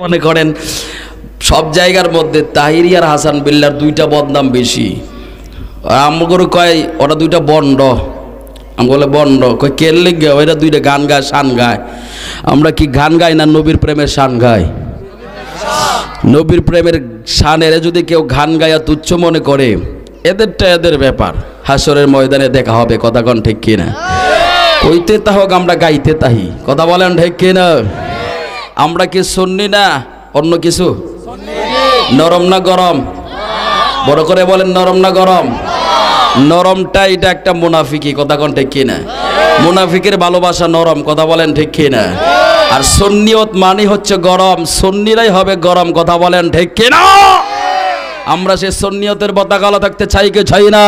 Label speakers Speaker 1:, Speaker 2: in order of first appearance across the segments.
Speaker 1: মনে করেন, সব জায়গার মধ্যে তাহিরি আর হাসান বিল্লার দুইটা বদনাম বেশি। আমগরু কয়, ওরা দুইটা বন্ড। আমি বলে বন্ড, কয় কেন লেগে ওরা দুইটা গান গায়, শান গায়। আমরা কি গান গাই না নবীর প্রেমের শান গাই? নবীর প্রেমের শানের যদি কেউ গান গায়া তুচ্ছ মনে করে, এদেরটা এদের ব্যাপার। হাসরের ময়দানে দেখা হবে, কথা কন ঠিক কিনা? কইতে তা হোক আমরা গাইতে তাহি। কথা বলেন ঠিক কিনা? আমরা কি শুননি না? অন্য কিছু? নরম না গরম? বড় করে বলেন নরম না গরম? নরমটা এটা একটা মুনাফিকি, কথা কোন ঠিক কিনা? মুনাফিকের ভালোবাসা নরম, কথা বলেন ঠিক কিনা? আর সন্নিয়ত মানে হচ্ছে গরম, সন্নিরাই হবে গরম, কথা বলেন ঠিক কিনা? আমরা সে সন্নিয়তের পতাকালা থাকতে চাই কে চাই না?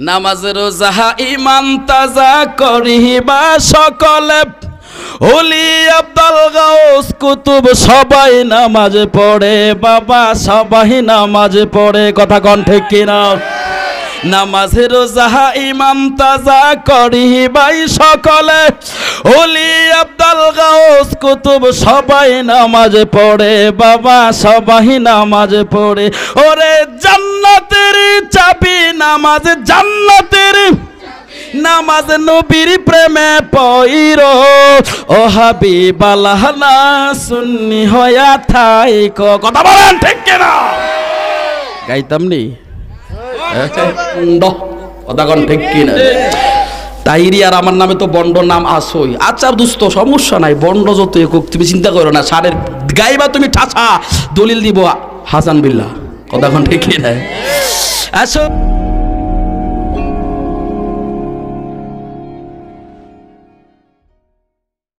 Speaker 1: নামাজের যাহা ইমান তাজা করিবা সকলে। হলি আব্দাল গাউস কুতুব সবাই নামাজ পড়ে, বাবা সবাই নামাজ পড়ে। কথা কন ঠিক কিনা? নামাজের যাহা ইমাম তাজা করিবাই সকলে। হলি আব্দুল গাউস কুতুব সবাই নামাজ পড়ে, বাবা সবাই নামাজ পড়ে। ওরে জান্নাতের চাবি, নামাজ জান্নাতের নামাজ নবীর প্রেমে পইর। ও হাবিবাল্লাহ না সুন্নি হয়া থাই কথা বলেন ঠিক কিনা? গাইতাম নি? কথা কন ঠিক কিনা? তাইরি আর আমার নামে তো বন্ড নাম আসই আচ্ছা দুস্থ সমস্যা নাই বন্ড যত একক তুমি চিন্তা করো না সারের গাইবা তুমি ঠাসা। দলিল দিব হাসান বিল্লাহ। কথা কন ঠিক কিনা? আসো।